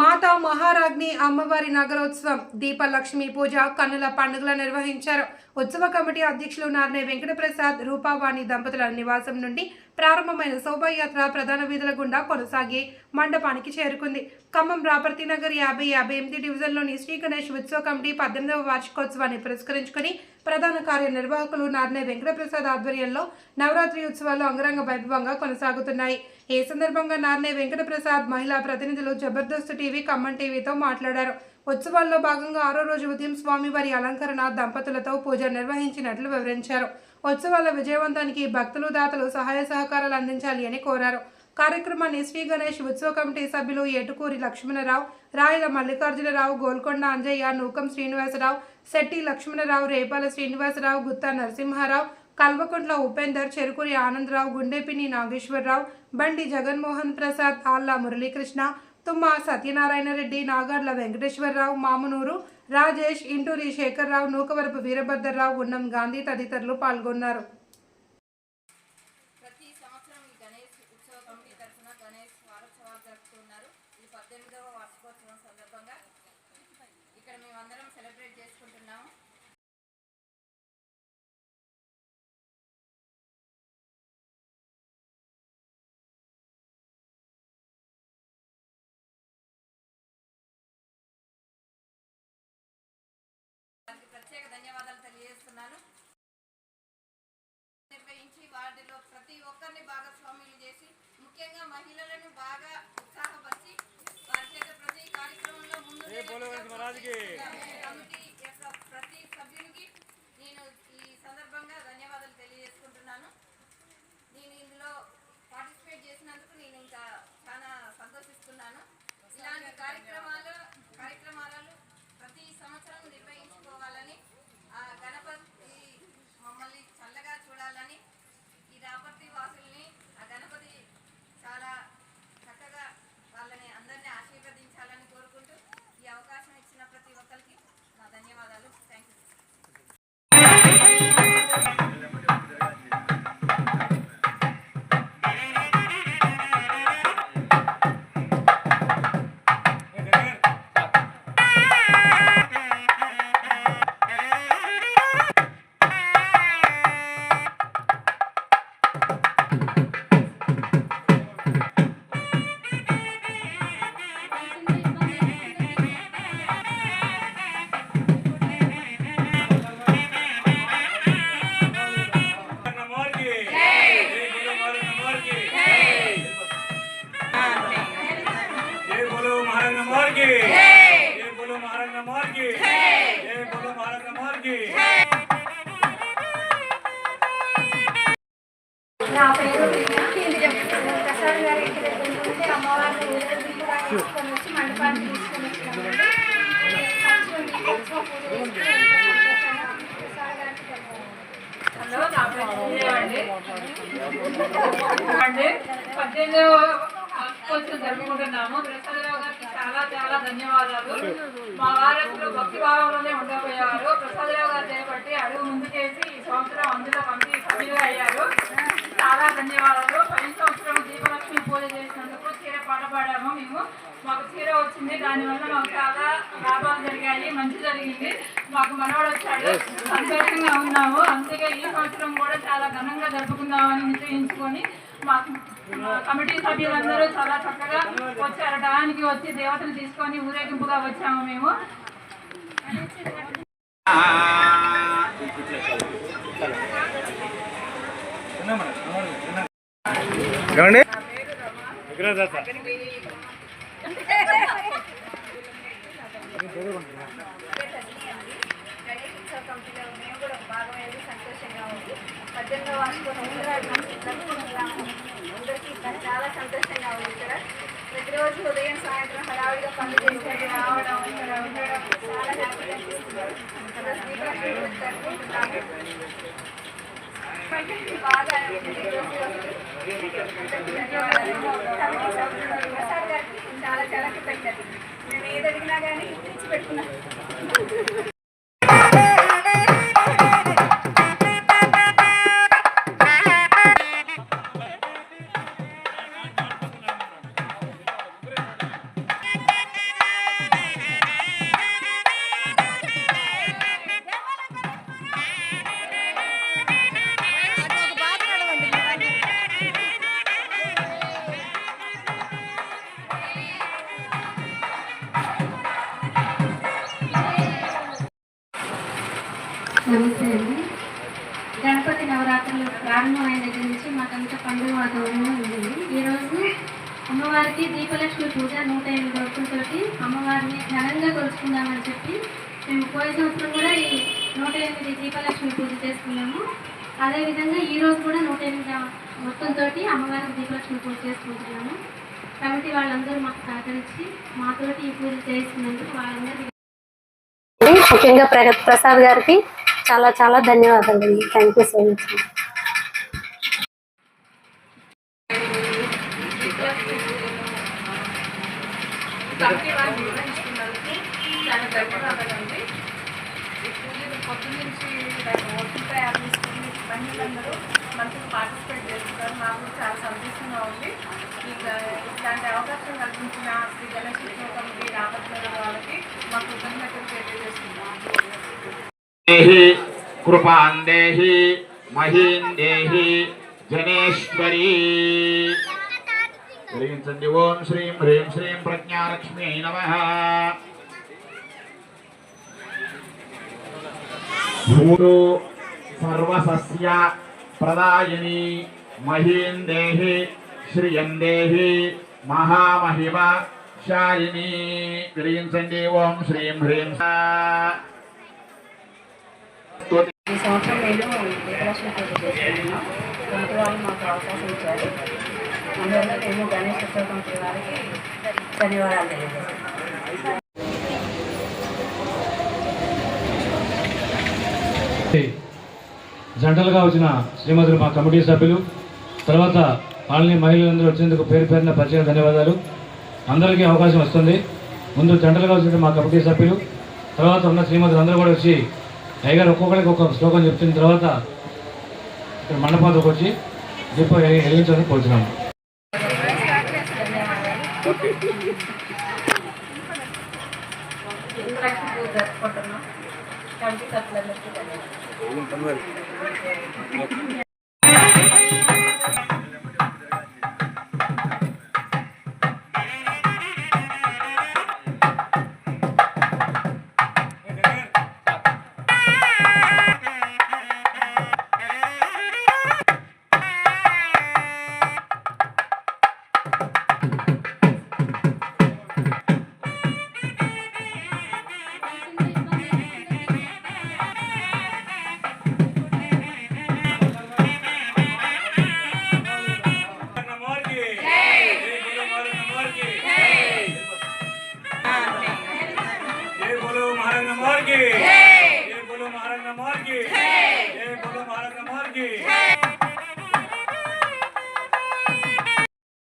మాతా మహారాజ్ని అమ్మవారి నగరోత్సవం దీపలక్ష్మి పూజ కన్నుల పండుగల నిర్వహించారు. ఉత్సవ కమిటీ అధ్యక్షులు నారనే వెంకటప్రసాద్ రూపావాణి దంపతుల నివాసం నుండి ప్రారంభమైన శోభాయాత్ర ప్రధాన వీధుల గుండా కొనసాగి మండపానికి చేరుకుంది. ఖమ్మం రాపర్తి నగర్ యాభై యాభై ఎనిమిది డివిజన్లోని శ్రీ గణేష్ ఉత్సవ కమిటీ పద్దెనిమిదవ వార్షికోత్సవాన్ని పురస్కరించుకుని ప్రధాన కార్యనిర్వాహకులు నారనే వెంకటప్రసాద్ ఆధ్వర్యంలో నవరాత్రి ఉత్సవాలు అంగరంగ వైభవంగా కొనసాగుతున్నాయి. ఈ సందర్భంగా నార్నే వెంకటప్రసాద్ మహిళా ప్రతినిధులు జబర్దస్త్ టీవీ ఖమ్మం టీవీతో మాట్లాడారు. ఉత్సవాల్లో భాగంగా ఆరో రోజు ఉదయం స్వామివారి అలంకరణ దంపతులతో పూజ నిర్వహించినట్లు వివరించారు. ఉత్సవాల విజయవంతానికి భక్తులు దాతలు సహాయ సహకారాలు అందించాలి అని కోరారు. కార్యక్రమాన్ని శ్రీ గణేష్ ఉత్సవ కమిటీ సభ్యులు ఏటుకూరి లక్ష్మణరావు రాయల మల్లికార్జునరావు గోల్కొండ అంజయ్య నూకం శ్రీనివాసరావు శెట్టి లక్ష్మణరావు రేపాల శ్రీనివాసరావు గుత్తా నరసింహారావు కల్వకుంట్ల ఉపేందర్ చెరుకూరి ఆనందరావు గుండెపిని నాగేశ్వరరావు బండి జగన్మోహన్ ప్రసాద్ ఆల్లా మురళీకృష్ణ తుమ్మ సత్యనారాయణ రెడ్డి నాగార్ల వెంకటేశ్వరరావు మామునూరు రాజేష్ ఇంటూరి శేఖర్రావు నూకవరపు వీరభద్రరావు ఉన్నం గాంధీ తదితరులు పాల్గొన్నారు ప్రతి సంవత్సరం ఈ గణేష్ ఉత్సవ కమిటీ తరఫున గణేష్ వారోత్సవాలు జరుపుతున్నారు ఇది పద్దెనిమిదవ వార్షికోత్సవం సందర్భంగా ఇక్కడ మేమందరం సెలబ్రేట్ చేసుకుంటున్నాము దానికి ప్రత్యేక ధన్యవాదాలు తెలియజేస్తున్నాను నిర్వహించి వాటిలో ప్రతి ఒక్కరిని భాగస్వామ్యం చేసి ముఖ్యంగా మహిళలను బాగా ఉత్సాహపరిచి వారి చేత ప్రతి కార్యక్రమంలో ముందు కమిటీ ప్రసాద్ గారి ఇంటి దగ్గర అమ్మవారిని ఊరేగింపు తీసుకొని వచ్చి మండపాన్ని తీసుకొని వచ్చినామండి హలో నా అండి పద్దెనిమిదవ జరుపుకుంటున్నాము. ప్రసాదరావు గారికి చాలా చాలా ధన్యవాదాలు. మా వారసులు భక్తి భావంలోనే ఉండబోయేవారు ప్రసాదరావు గారు చేపట్టి అడుగు ముందుకేసి ఈ సంవత్సరం అందులో పంపి సభ్యులుగా అయ్యారు. చాలా ధన్యవాదాలు. పది సంవత్సరం దీపలక్ష్మి పూజ చేసినందుకు చీర పాట పాడాము మేము. మాకు చీర వచ్చింది దానివల్ల మాకు చాలా లాభాలు జరిగాయి మంచి జరిగింది. మాకు మనవాడు వచ్చాడు. సంతోషంగా ఉన్నాము. అందుకే ఈ సంవత్సరం కూడా చాలా ఘనంగా జరుపుకుందామని నిశ్చయించుకొని మాకు మా కమిటీ సభ్యులందరూ చాలా చక్కగా వచ్చారు. టయానికి వచ్చి దేవతను తీసుకొని ఊరేగింపుగా వచ్చాము మేము ఏమండి గణేష్ ఉత్సవ కమిటీలో మేము కూడా భాగమయ్యేది సంతోషంగా ఉంది పద్దెనిమిదవ వార్షికోత్సవం జరుపుకుంటున్నాము అందరికీ చాలా సంతోషంగా ఉంది ఇక్కడ ప్రతిరోజు ఉదయం సాయంత్రం హడావిడిగా పనులు చేసేది రావడం ఇక్కడ ఉండడం చాలా హ్యాపీగా అనిపిస్తుంది. చాలా చాలా పెట్టాలి నేను ఏది అడిగినా కానీ తెచ్చి పెట్టుకున్నాం. నమస్తే అండి గణపతి నవరాత్రులు ప్రారంభమైన దగ్గర నుంచి మాకంతా పండుగ వాతావరణంలో ఉంది. ఈరోజు అమ్మవారికి దీపలక్ష్మి పూజ నూట ఎనిమిది రోజులతోటి అమ్మవారిని ఘనంగా కొలుచుకుందామని చెప్పి మేము పోయిన సంవత్సరం కూడా ఈ నూట ఎనిమిది దీపలక్ష్మి పూజ చేసుకున్నాము. అదేవిధంగా ఈరోజు కూడా నూట ఎనిమిది మొత్తంతో అమ్మవారికి దీపలక్ష్మి పూజ చేసుకుంటున్నాము. కమిటీ వాళ్ళందరూ మాకు సహకరించి మాతోటి ఈ పూజ చేస్తున్నందుకు వాళ్ళందరూ ముఖ్యంగా ప్రసాద్ గారికి చాలా చాలా ధన్యవాదాలు అండి థ్యాంక్ యూ సో మచ్ వారు చాలా చేసుకుని పార్టిసిపేట్ చేస్తున్నారు మాకు చాలా సంతోషంగా ఉంది ఇక ఇట్లాంటి అవకాశం కల్పించిన శ్రీ గణేష్ కమిటీ రామచంద్ర వాళ్ళకి మా కృతజ్ఞతలు తెలియజేస్తున్నాం దేహి కృపాన్ దేహి మహీం దేహి జనేశ్వరి వెలిగించండి. ఓం శ్రీం హ్రీం శ్రీం ప్రజ్ఞాలక్ష్మి నమ. భూరు సర్వసస్య ప్రదాయని మహీం దేహి శ్రియం దేహి మహామహిమ శాలిని వెలిగించండి. ఓం శ్రీం హ్రీం ఈ సంవత్సరం నేను దీపలక్ష్మి పూజ చేసుకున్నాను కమిటీ వాళ్ళు మాకు అవకాశం ఇచ్చారు. అందువల్ల నేను గణేష్ ఉత్సవ కమిటీ వారికి ధన్యవాదాలు తెలియజేస్తున్నాను జంటలుగా వచ్చిన శ్రీమతులు మా కమిటీ సభ్యులు తర్వాత వాళ్ళని మహిళలందరూ వచ్చేందుకు పేరు పేరున ప్రత్యేక ధన్యవాదాలు. అందరికీ అవకాశం వస్తుంది. ముందు జంటలుగా వచ్చిన మా కమిటీ సభ్యులు తర్వాత ఉన్న శ్రీమతులు అందరూ కూడా వచ్చి అయ్యగారు ఒక్కొక్కరికి ఒక్కొక్క శ్లోకం చెప్తున్న తర్వాత ఇక్కడ మండపానికి వచ్చి దీపం వెలిగి- వెలిగించాలని కోరుతున్నాము జరుపుకుంటున్నాం.